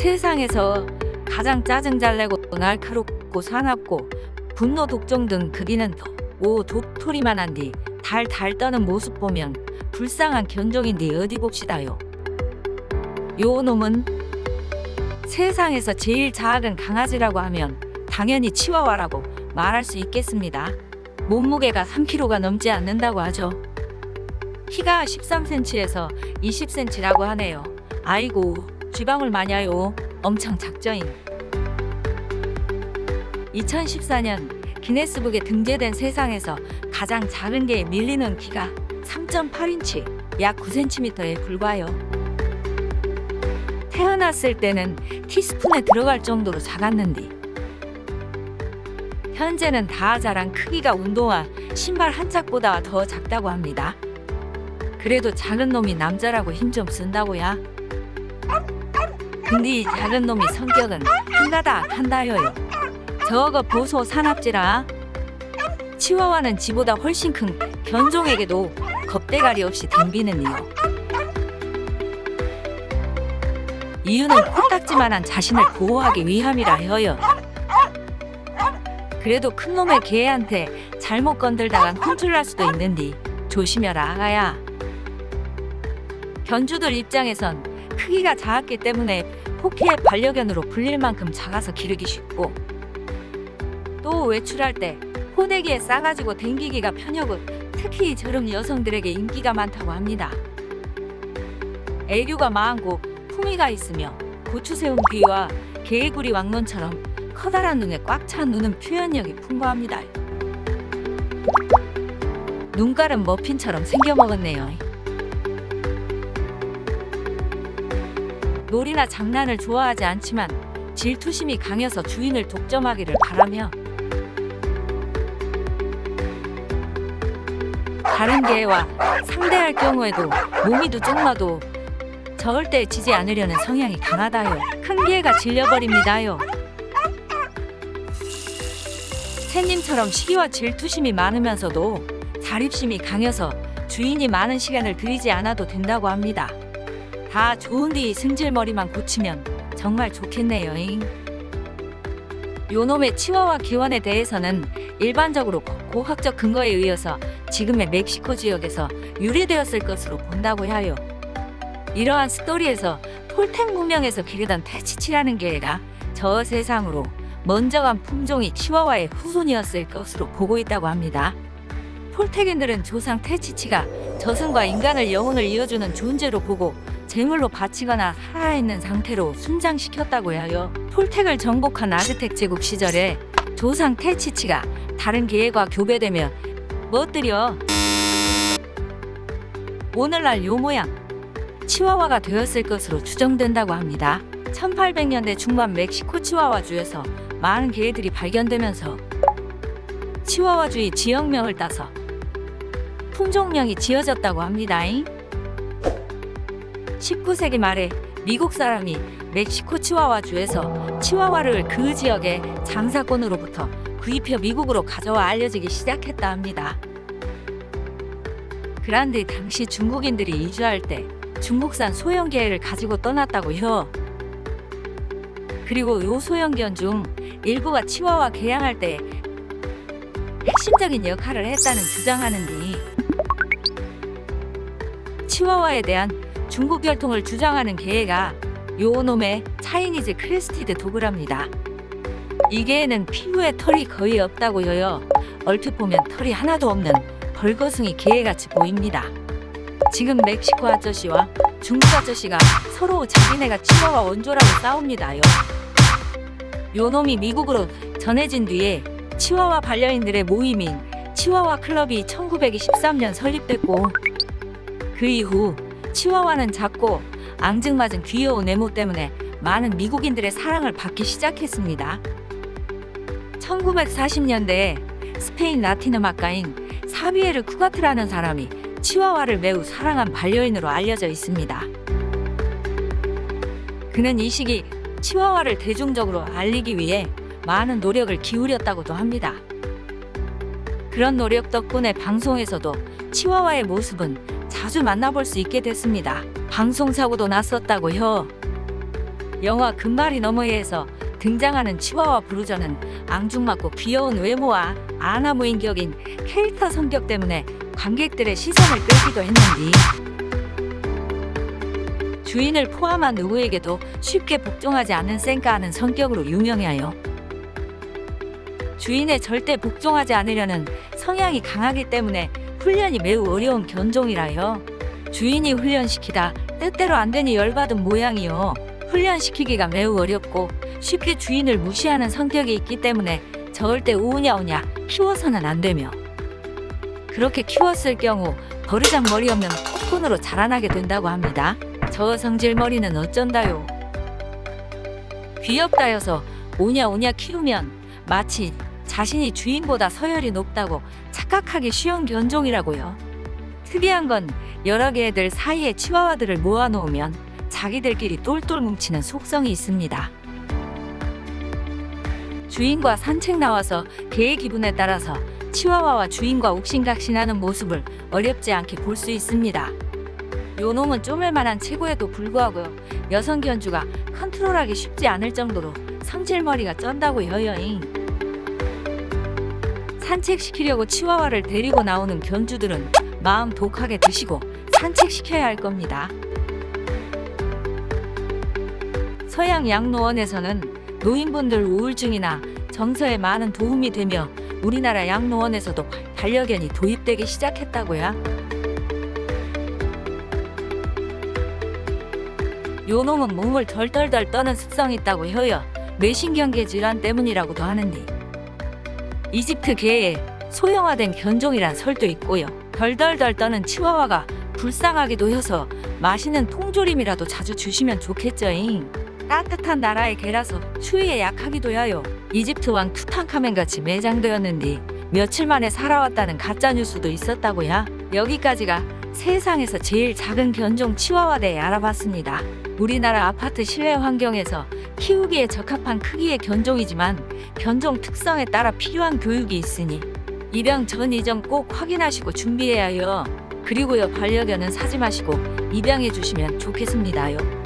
세상에서 가장 짜증 잘 내고 날카롭고 사납고 분노 독종 등 극이는 오 도토리만한 뒤 달달 떠는 모습 보면 불쌍한 견종인데 어디 봅시다요. 요 놈은 세상에서 제일 작은 강아지라고 하면 당연히 치와와라고 말할 수 있겠습니다. 몸무게가 3kg가 넘지 않는다고 하죠. 키가 13cm에서 20cm라고 하네요. 아이고, 쥐방울 마냐요. 엄청 작저인. 2014년 기네스북에 등재된 세상에서 가장 작은 게 밀리는 키가 3.8인치, 약 9cm에 불과요. 태어났을 때는 티스푼에 들어갈 정도로 작았는데 현재는 다 자란 크기가 운동화 신발 한 짝보다 더 작다고 합니다. 그래도 작은 놈이 남자라고 힘 좀 쓴다고야. 근데 이 작은 놈이 성격은 한가다 한다여요. 저거 보소 사납지라. 치와와는 지보다 훨씬 큰 견종에게도 겁대가리 없이 덤비는 이유. 이유는 코딱지만한 자신을 보호하기 위함이라 해요. 그래도 큰 놈의 개한테 잘못 건들다간 혼쭐날 수도 있는디 조심해라 아가야. 견주들 입장에선 크기가 작았기 때문에 포키의 반려견으로 불릴 만큼 작아서 기르기 쉽고 또 외출할 때 호대기에 싸가지고 댕기기가 편하고 특히 저런 여성들에게 인기가 많다고 합니다. 애교가 많고 품위가 있으며 고추 세운 귀와 개구리 왕눈처럼 커다란 눈에 꽉 찬 눈은 표현력이 풍부합니다. 눈깔은 머핀처럼 생겨 먹었네요. 놀이나 장난을 좋아하지 않지만 질투심이 강해서 주인을 독점하기를 바라며 다른 개와 상대할 경우에도 몸이도 쫑마도 절대 지지 않으려는 성향이 강하다요. 큰 개가 질려버립니다요. 새님처럼 시기와 질투심이 많으면서도 자립심이 강해서 주인이 많은 시간을 들이지 않아도 된다고 합니다. 다 좋은 뒤 승질머리만 고치면 정말 좋겠네요. 요놈의 치와와 기원에 대해서는 일반적으로 고학적 근거에 의해서 지금의 멕시코 지역에서 유래되었을 것으로 본다고 하여 이러한 스토리에서 톨텍 문명에서 기르던 테치치라는 개가 저 세상으로 먼저 간 품종이 치와와의 후손이었을 것으로 보고 있다고 합니다. 폴텍인들은 조상 테치치가 저승과 인간을 영혼을 이어주는 존재로 보고 제물로 바치거나 살아있는 상태로 순장시켰다고 하여 폴텍을 정복한 아즈텍 제국 시절에 조상 테치치가 다른 개와 교배되며 멋들여 오늘날 요 모양 치와와가 되었을 것으로 추정된다고 합니다. 1800년대 중반 멕시코 치와와주에서 많은 개들이 발견되면서 치와와주의 지역명을 따서 품종명이 지어졌다고 합니다. 19세기 말에 미국 사람이 멕시코 치와와주에서 치와와를 그 지역의 장사꾼으로부터 구입해 미국으로 가져와 알려지기 시작했다 합니다. 그런데 당시 중국인들이 이주할 때 중국산 소형개를 가지고 떠났다고 요. 그리고 요 소형견 중 일부가 치와와 개양할 때 핵심적인 역할을 했다는 주장하는데 치와와에 대한 중국 혈통을 주장하는 개가 요 놈의 차이니즈 크레스티드 도그랍니다. 이 개는 피부에 털이 거의 없다고요. 얼핏 보면 털이 하나도 없는 벌거숭이 개같이 보입니다. 지금 멕시코 아저씨와 중국 아저씨가 서로 자기네가 치와와 원조라고 싸웁니다요. 요 놈이 미국으로 전해진 뒤에 치와와 반려인들의 모임인 치와와 클럽이 1923년 설립됐고 그 이후 치와와는 작고 앙증맞은 귀여운 외모 때문에 많은 미국인들의 사랑을 받기 시작했습니다. 1940년대에 스페인 라틴 음악가인 사비에르 쿠가트라는 사람이 치와와를 매우 사랑한 반려인으로 알려져 있습니다. 그는 이 시기 치와와를 대중적으로 알리기 위해 많은 노력을 기울였다고도 합니다. 그런 노력 덕분에 방송에서도 치와와의 모습은 자주 만나볼 수 있게 됐습니다. 방송 사고도 났었다고요. 영화 금발이 너머에서 등장하는 치와와 브루저는 앙증맞고 귀여운 외모와 아나무인 격인 캐릭터 성격 때문에 관객들의 시선을 끌기도 했는데 주인을 포함한 누구에게도 쉽게 복종하지 않는 쌩까하는 성격으로 유명해요. 주인에 절대 복종하지 않으려는 성향이 강하기 때문에 훈련이 매우 어려운 견종이라요. 주인이 훈련시키다 뜻대로 안 되니 열받은 모양이요. 훈련시키기가 매우 어렵고 쉽게 주인을 무시하는 성격이 있기 때문에 절대 우냐우냐 키워서는 안 되며 그렇게 키웠을 경우 버르장 머리 없는 폭군으로 자라나게 된다고 합니다. 저 성질 머리는 어쩐다요? 귀엽다여서 오냐오냐 키우면 마치 자신이 주인보다 서열이 높다고 착각하기 쉬운 견종이라고요. 특이한 건 여러 개의 애들 사이에 치와와들을 모아놓으면 자기들끼리 똘똘 뭉치는 속성이 있습니다. 주인과 산책 나와서 개의 기분에 따라서 치와와와 주인과 옥신각신하는 모습을 어렵지 않게 볼 수 있습니다. 요 놈은 쪼물만한 체구에도 불구하고 여성 견주가 컨트롤하기 쉽지 않을 정도로 성질머리가 쩐다고 여여잉. 산책시키려고 치와와를 데리고 나오는 견주들은 마음 독하게 드시고 산책시켜야 할 겁니다. 서양 양로원에서는 노인분들 우울증이나 정서에 많은 도움이 되며 우리나라 양로원에서도 반려견이 도입되기 시작했다고요. 요 놈은 몸을 덜덜덜 떠는 습성이 있다고 해요. 뇌신경계 질환 때문이라고도 하는데 이집트 개의 소형화된 견종이란 설도 있고요. 덜덜덜 떠는 치와와가 불쌍하기도 해서 맛있는 통조림이라도 자주 주시면 좋겠죠잉. 따뜻한 나라의 개라서 추위에 약하기도 해요. 이집트 왕 투탕카멘 같이 매장되었는데 며칠 만에 살아왔다는 가짜 뉴스도 있었다고요. 여기까지가 세상에서 제일 작은 견종 치와와 대해 알아봤습니다. 우리나라 아파트 실내 환경에서 키우기에 적합한 크기의 견종이지만 견종 특성에 따라 필요한 교육이 있으니 입양 전 이전 꼭 확인하시고 준비해야 해요. 그리고요 반려견은 사지 마시고 입양해 주시면 좋겠습니다요.